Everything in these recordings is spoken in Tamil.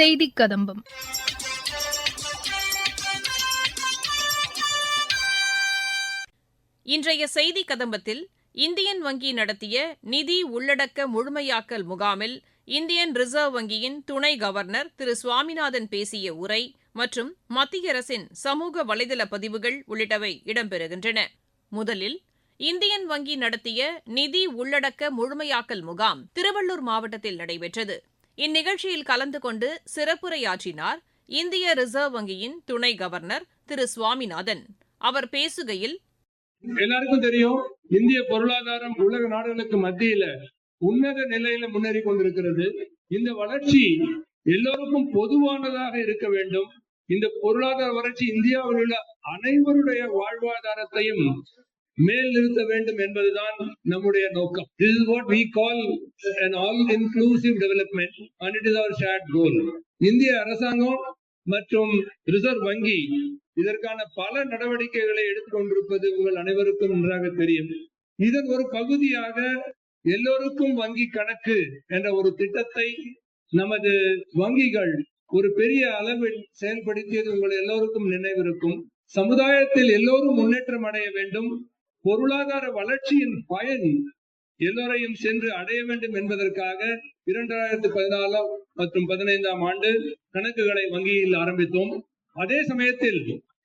செய்தி கதம்பம் இன்றைய செய்தி கதம்பத்தில் இந்தியன் வங்கி நடத்திய நிதி உள்ளடக்க முழுமையாக்கல் முகாமில் இந்தியன் ரிசர்வ் வங்கியின் துணை கவர்னர் திரு சுவாமிநாதன் பேசிய உரை மற்றும் மத்திய அரசின் சமூக வலைதள பதிவுகள் உள்ளிட்டவை இடம்பெறுகின்றன. முதலில் இந்தியன் வங்கி நடத்திய நிதி உள்ளடக்க முழுமையாக்கல் முகாம் திருவள்ளூர் மாவட்டத்தில் நடைபெற்றது. இந்நிகழ்ச்சியில் கலந்து கொண்டு சிறப்புரையாற்றினார் இந்திய ரிசர்வ் வங்கியின் துணை கவர்னர் திரு சுவாமிநாதன். அவர் பேசுகையில் எல்லாருக்கும் தெரியும் இந்திய பொருளாதாரம் உலக நாடுகளுக்கு மத்தியில உன்னத நிலையில முன்னேறி கொண்டிருக்கிறது. இந்த வளர்ச்சி எல்லோருக்கும் பொதுவானதாக இருக்க வேண்டும். இந்த பொருளாதார வளர்ச்சி இந்தியாவில் உள்ள அனைவருடைய வாழ்வாதாரத்தையும் மேல் நிறுத்த வேண்டும் என்பதுதான் நம்முடைய நோக்கம். This is what we call an all inclusive development and it is our shared இந்திய அரசாங்கம் மற்றும் ரிசர்வ் வங்கி இதற்கான பல நடவடிக்கைகளை எடுத்துக்கொண்டிருப்பது உங்கள் அனைவருக்கும் நன்றாக தெரியும். இதன் ஒரு பகுதியாக எல்லோருக்கும் வங்கி கணக்கு என்ற ஒரு திட்டத்தை நமது வங்கிகள் ஒரு பெரிய அளவில் செயல்படுத்தியது உங்கள் எல்லோருக்கும் நினைவிருக்கும். சமுதாயத்தில் எல்லோரும் முன்னேற்றம் அடைய வேண்டும். பொருளாதார வளர்ச்சியின் பயன் எல்லோரையும் சென்று அடைய வேண்டும் என்பதற்காக இரண்டாயிரத்தி பதினாலாம் மற்றும் பதினைந்தாம் ஆண்டு கணக்குகளை வங்கியில் ஆரம்பித்தோம். அதே சமயத்தில்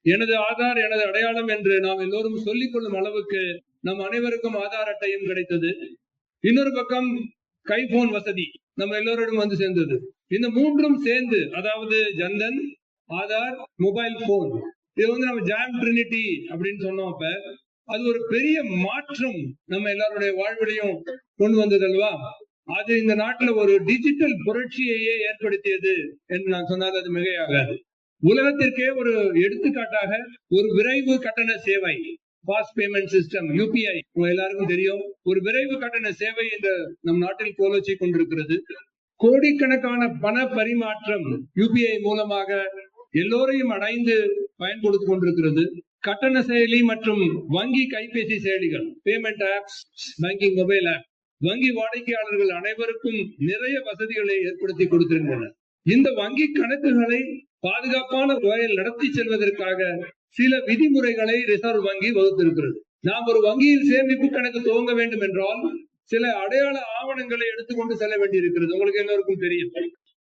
எனது ஆதார் எனது அடையாளம் என்று நாம் எல்லோரும் சொல்லிக் கொள்ளும் அளவுக்கு நம் அனைவருக்கும் ஆதார் அட்டையும் கிடைத்தது. இன்னொரு பக்கம் கைபோன் வசதி நம்ம எல்லோரிடம் வந்து சேர்ந்தது. இந்த மூன்றும் சேர்ந்து அதாவது ஜன்தன் ஆதார் மொபைல் போன் இது வந்து நம்ம ஜாம் ட்ரினிட்டி அப்படின்னு சொன்னோம் அப்ப. அது ஒரு பெரிய மாற்றம் நம்ம எல்லாருடைய வாழ்விலையும் கொண்டு வந்தது அல்வா அது இந்த நாட்டுல ஒரு டிஜிட்டல் புரட்சியையே ஏற்படுத்தியது என்று நான் சொன்னால் அது மிகையாகாது. உலகத்திற்கே ஒரு எடுத்துக்காட்டாக ஒரு விரைவு கட்டண சேவை ஃபாஸ்ட் பேமெண்ட் சிஸ்டம் யூபிஐ உங்க எல்லாருக்கும் தெரியும். ஒரு விரைவு கட்டண சேவை இந்த நம் நாட்டில் கோலோச்சி கொண்டிருக்கிறது. கோடிக்கணக்கான பண பரிமாற்றம் யூபிஐ மூலமாக எல்லோரையும் அடைந்து பயன்படுத்திக் கொண்டிருக்கிறது. கட்டண செயலி மற்றும் வங்கி கைபேசி செயலிகள் payment apps banking mobile app வங்கி வாடிக்கையாளர்கள் அனைவருக்கும் நிறைய வசதிகளை ஏற்படுத்தி கொடுத்திருக்கின்றன இந்த வங்கி கணக்குகளை பாதுகாப்பான வகையில் நடத்தி செல்வதற்காக சில விதிமுறைகளை ரிசர்வ் வங்கி வகுத்திருக்கிறது. நாம் ஒரு வங்கியில் சேமிப்பு கணக்கு துவங்க வேண்டும் என்றால் சில அடையாள ஆவணங்களை எடுத்துக்கொண்டு செல்ல வேண்டியிருக்கிறது. உங்களுக்கு எல்லோருக்கும் தெரியும்.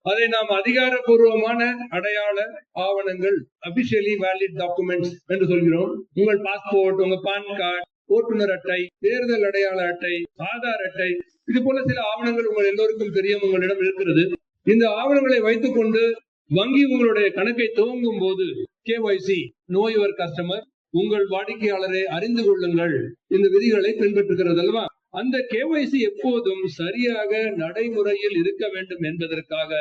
அதை நாம் அதிகாரப்பூர்வமான அடையாள ஆவணங்கள் அபிஷியலி வேலிட் டாக்குமெண்ட்ஸ் என்று சொல்கிறோம். உங்கள் பாஸ்போர்ட் உங்க பான் கார்டு ஓட்டுநர் அட்டை தேர்தல் அடையாள அட்டை ஆதார் அட்டை இது போல சில ஆவணங்கள் உங்கள் எல்லோருக்கும் தெரியும் உங்களிடம் இருக்கிறது. இந்த ஆவணங்களை வைத்துக்கொண்டு வங்கி உங்களுடைய கணக்கை துவங்கும் போது கேஒய்சி நோ யுவர் கஸ்டமர் உங்கள் வாடிக்கையாளரை அறிந்து கொள்ளுங்கள். இந்த விதிகளை பின்பற்றுகிறது அல்லவா? அந்த கேஒய்சி எப்போதும் சரியாக நடைமுறையில் இருக்க வேண்டும் என்பதற்காக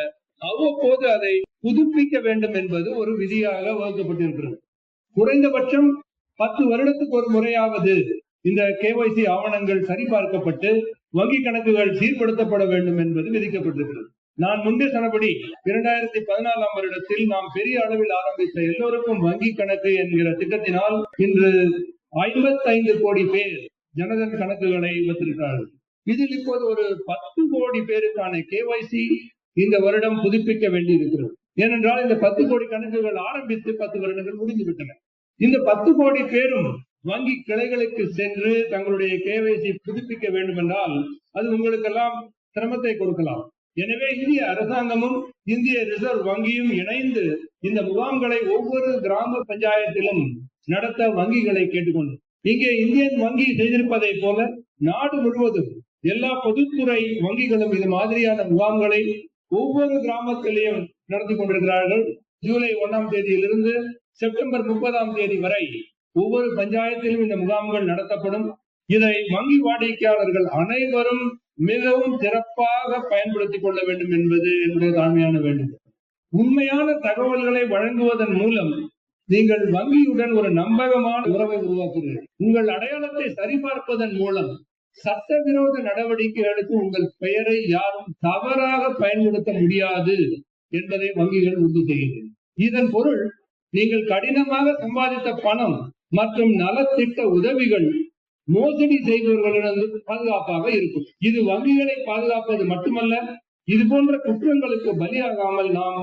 அவ்வப்போது அதை புதுப்பிக்க வேண்டும் என்பது ஒரு விதியாக வகுக்கப்பட்டிருக்கிறது. குறைந்தபட்சம் பத்து வருடத்துக்கு ஒரு முறையாவது இந்த கேஒய்சி ஆவணங்கள் சரிபார்க்கப்பட்டு வங்கி கணக்குகள் சீர்படுத்தப்பட வேண்டும் என்பது விதிக்கப்பட்டிருக்கிறது. நான் முன்பே சொன்னபடி இரண்டாயிரத்தி பதினாலாம் வருடத்தில் நாம் பெரிய அளவில் ஆரம்பித்த எல்லோருக்கும் வங்கி கணக்கு என்கிற திட்டத்தினால் இன்று ஐம்பத்தைந்து கோடி பேர் ஜனதன் கணக்குகளை வைத்திருக்கிறார்கள் இதில் இப்போது ஒரு பத்து கோடி பேருக்கான கேஒய்சி இந்த வருடம் புதுப்பிக்க வேண்டி இருக்கிறது ஏனென்றால் இந்த பத்து கோடி கணக்குகள் ஆரம்பித்து பத்து வருடங்கள் முடிந்து விட்டன இந்த பத்து கோடி பேரும் வங்கி கிளைகளுக்கு சென்று தங்களுடைய கேவைசி புதுப்பிக்க வேண்டும் என்றால் அது உங்களுக்கெல்லாம் சிரமத்தை கொடுக்கலாம். எனவே இந்திய அரசாங்கமும் இந்திய ரிசர்வ் வங்கியும் இணைந்து இந்த முகாம்களை ஒவ்வொரு கிராம பஞ்சாயத்திலும் நடத்த வங்கிகளை கேட்டுக்கொண்டு இங்கே இந்தியன் வங்கி செய்திருப்பதை போல நாடு முழுவதும் எல்லா பொதுத்துறை வங்கிகளும் இது மாதிரியான முகாம்களை ஒவ்வொரு கிராமத்திலையும் நடத்தி கொண்டிருக்கிறார்கள். ஜூலை ஒன்னாம் தேதியிலிருந்து செப்டம்பர் முப்பதாம் தேதி வரை ஒவ்வொரு பஞ்சாயத்திலும் இந்த முகாம்கள் நடத்தப்படும். இதை வங்கி வாடிக்கையாளர்கள் அனைவரும் மிகவும் சிறப்பாக பயன்படுத்திக் கொள்ள வேண்டும் என்பது என்னுடைய தாழ்மையான வேண்டும். உண்மையான தகவல்களை வழங்குவதன் மூலம் நீங்கள் வங்கியுடன் ஒரு நம்பகமான உறவை உருவாக்குகிறீர்கள். உங்கள் அடையாளத்தை சரிபார்ப்பதன் மூலம் சட்டவிரோத நடவடிக்கைகளுக்கு உங்கள் பெயரை யாரும் தவறாக பயன்படுத்த முடியாது என்பதை வங்கிகள் உறுதி செய்கின்றன. இதன் பொருள் நீங்கள் கடினமாக சம்பாதித்த பணம் மற்றும் நலத்திட்ட உதவிகள் மோசடி செய்பவர்களிடம் பாதுகாப்பாக இருக்கும். இது வங்கிகளை பாதுகாப்பது மட்டுமல்ல இது போன்ற குற்றங்களுக்கு பலியாகாமல் நாம்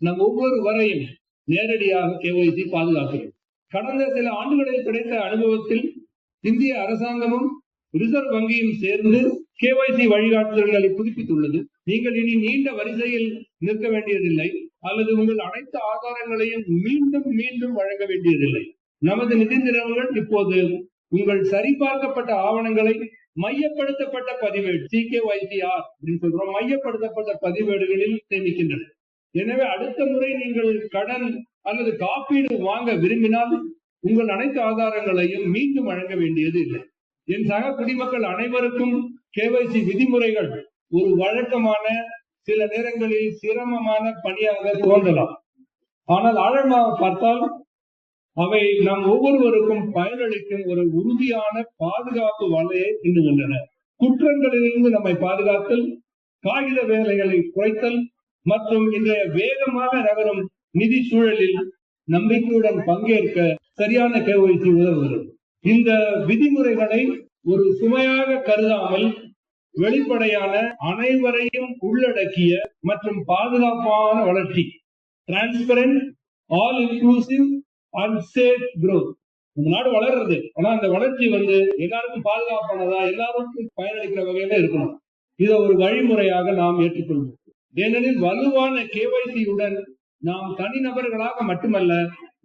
நம் ஒவ்வொரு வரையும் நேரடியாக கேஒய்சி பாதுகாக்கிறது. கடந்த சில ஆண்டுகளில் கிடைத்த அனுபவத்தில் இந்திய அரசாங்கமும் ரிசர்வ் வங்கியும் சேர்ந்து கேஒய்சி வழிகாட்டுதல்களை புதுப்பித்துள்ளது. நீங்கள் இனி நீண்ட வரிசையில் நிற்க வேண்டியதில்லை அல்லது உங்கள் அனைத்து ஆதாரங்களையும் மீண்டும் மீண்டும் வழங்க வேண்டியதில்லை. நமது நிதி நிறுவனங்கள் இப்போது உங்கள் சரிபார்க்கப்பட்ட ஆவணங்களை மையப்படுத்தப்பட்ட பதிவேடு சி கே ஒய்சிஆர் அப்படின்னு சொல்றோம். மையப்படுத்தப்பட்ட பதிவேடுகளில் சேமிக்கின்றன. எனவே அடுத்த முறை நீங்கள் கடன் அல்லது காப்பீடு வாங்க விரும்பினால் உங்கள் அனைத்து ஆதாரங்களையும் மீண்டும் வழங்க வேண்டியது இல்லை. என் சக குடிமக்கள் அனைவருக்கும் கேவைசி விதிமுறைகள் ஒரு வழக்கமான சில நேரங்களில் சிரமமான பணியாக தோன்றலாம். ஆனால் ஆழமாக பார்த்தால் அவை நம் ஒவ்வொருவருக்கும் பயனளிக்கும் ஒரு உறுதியான பாதுகாப்பு வலையை இன்றுகின்றன குற்றங்களிலிருந்து நம்மை பாதுகாத்தல் காகித வேலைகளை குறைத்தல் மற்றும் இன்றைய வேகமாக நகரும் நிதி சூழலில் நம்பிக்கையுடன் பங்கேற்க சரியான கேஒய்சி உதவுகிறது. இந்த விதிமுறைகளை ஒரு சுமையாக கருதாமல் வெளிப்படையான அனைவரையும் உள்ளடக்கிய மற்றும் பாதுகாப்பான வளர்ச்சி transparent all inclusive and safe growth நம்ம நாடு வளர்றது. ஆனா அந்த வளர்ச்சி வந்து எல்லாருக்கும் பாதுகாப்பானதா எல்லாருக்கும் பயனளிக்கிற வகையில இருக்கணும். இதை ஒரு வழிமுறையாக நாம் ஏற்றுக்கொள்வோம். ஏனெனில் வலுவான கேவைசியுடன் நாம் தனிநபர்களாக மட்டுமல்ல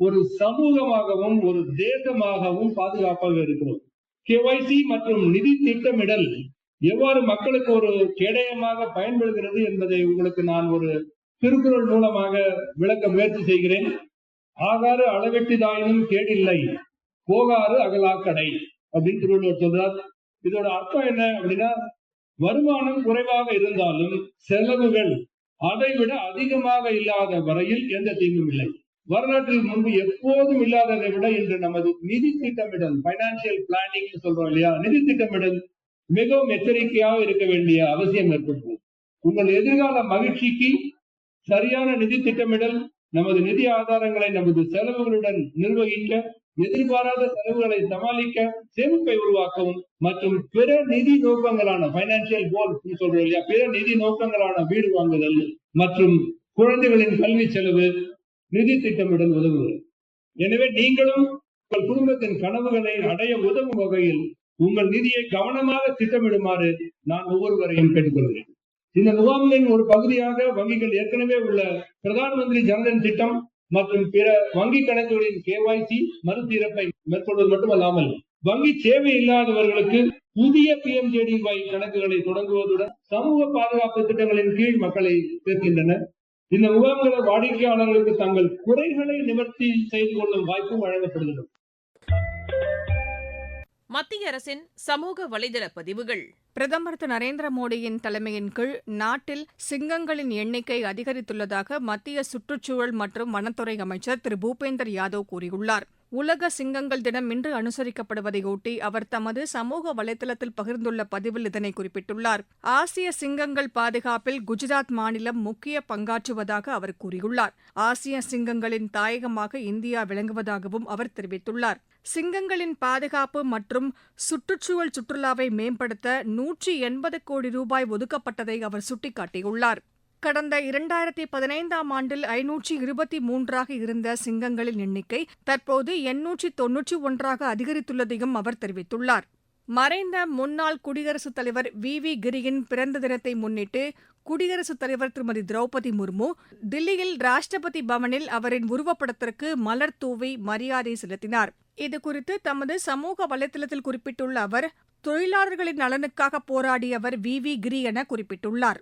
ஒரு சமூகமாகவும் ஒரு தேசமாகவும் பாதுகாப்பாக இருக்கிறோம். கேவைசி மற்றும் நிதி திட்டமிடல் எவ்வாறு மக்களுக்கு ஒரு கேடயமாக பயன்படுகிறது என்பதை உங்களுக்கு நான் ஒரு திருக்குறள் மூலமாக விளக்க முயற்சி செய்கிறேன். ஆகாறு அளவெட்டிதாயினும் கேடில்லை போகாறு அகலாக்கடை அப்படின்னு திருவள்ளுவர் சொல்றார். இதோட அர்த்தம் என்ன அப்படின்னா வருமானம் குறைவாக இருந்தாலும் செலவுகள் அதை விட அதிகமாக இல்லாத வரையில் எந்த தீங்கும் இல்லை. வரலாற்றில் முன்பு எப்போதும் இல்லாததை விட இன்று நமது நிதி திட்டமிடல் பைனான்சியல் பிளானிங் சொல்றோம் இல்லையா? நிதி திட்டமிடல் மிகவும் எச்சரிக்கையாக இருக்க வேண்டிய அவசியம் ஏற்படுகிறது உங்கள் எதிர்கால மகிழ்ச்சிக்கு சரியான நிதி திட்டமிடல் நமது நிதி ஆதாரங்களை நமது செலவுகளுடன் நிர்வகிக்க எதிர்பாராத செலவுகளை சமாளிக்க சேமிப்பை உருவாக்கவும் மற்றும் பிற நிதி நோக்கங்களான பைனான்சியல் கோல் சொல்றோம் இல்லையா? பிற நிதி நோக்கங்களான வீடு வாங்குதல் மற்றும் குழந்தைகளின் கல்வி செலவு நிதி திட்டமிடல் உதவுகிறது எனவே நீங்களும் உங்கள் குடும்பத்தின் கனவுகளை அடைய உதவும் வகையில் உங்கள் நிதியை கவனமாக திட்டமிடுமாறு நான் ஒவ்வொருவரையும் கேட்டுக்கொள்கிறேன். இந்த முகாமின் ஒரு பகுதியாக வங்கிகள் ஏற்கனவே உள்ள பிரதான் மந்திரி ஜனதன் திட்டம் மற்றும் பிற வங்கி கணக்குகளின் கேவாய்சி மறுசீரப்பை மேற்கொள்வது மட்டுமல்லாமல் வங்கி சேவை இல்லாதவர்களுக்கு புதிய பிஎம்ஜேடிஒய் கணக்குகளை தொடங்குவதுடன் சமூக பாதுகாப்பு திட்டங்களின் கீழ் மக்களை சேர்க்கின்றன. இந்த முகாம்கள் வாடிக்கையாளர்களுக்கு தங்கள் குறைகளை நிவர்த்தி செய்து கொள்ளும் வாய்ப்பும் வழங்கப்படுகிறது. மத்திய அரசின் சமூக வலைதள பதிவுகள். பிரதமர் திரு நரேந்திர மோடியின் தலைமையின் கீழ் நாட்டில் சிங்கங்களின் எண்ணிக்கை அதிகரித்துள்ளதாக மத்திய சுற்றுச்சூழல் மற்றும் வனத்துறை அமைச்சர் திரு பூபேந்தர் யாதவ் கூறியுள்ளார். உலக சிங்கங்கள் தினம் இன்று அனுசரிக்கப்படுவதையொட்டி அவர் தமது சமூக வலைதளத்தில் பகிர்ந்துள்ள பதிவில் இதனை குறிப்பிட்டுள்ளார். ஆசிய சிங்கங்கள் பாதுகாப்பில் குஜராத் மாநிலம் முக்கிய பங்காற்றுவதாக அவர் கூறியுள்ளார். ஆசிய சிங்கங்களின் தாயகமாக இந்தியா விளங்குவதாகவும் அவர் தெரிவித்துள்ளார். சிங்கங்களின் பாதுகாப்பு மற்றும் சுற்றுச்சூழல் சுற்றுலாவை மேம்படுத்த நூற்றி எண்பது கோடி ரூபாய் ஒதுக்கப்பட்டதை அவர் சுட்டிக்காட்டியுள்ளார். கடந்த இரண்டாயிரத்தி பதினைந்தாம் ஆண்டில் ஐநூற்றி இருபத்தி மூன்றாக இருந்த சிங்கங்களின் எண்ணிக்கை தற்போது எண்ணூற்றி தொன்னூற்றி ஒன்றாக அதிகரித்துள்ளதையும் அவர் தெரிவித்துள்ளார். மறைந்த முன்னாள் குடியரசுத் தலைவர் வி. வி. கிரியின் பிறந்த தினத்தை முன்னிட்டு குடியரசுத் தலைவர் திருமதி திரௌபதி முர்மு தில்லியில் ராஷ்டிரபதி பவனில் அவரின் உருவப்படத்திற்கு மலர் தூவி மரியாதை செலுத்தினார். இதுகுறித்து தமது சமூக வலைதளத்தில் குறிப்பிட்டுள்ள அவர் தொழிலாளர்களின் நலனுக்காக போராடியவர் வி. வி. கிரி என குறிப்பிட்டுள்ளார்.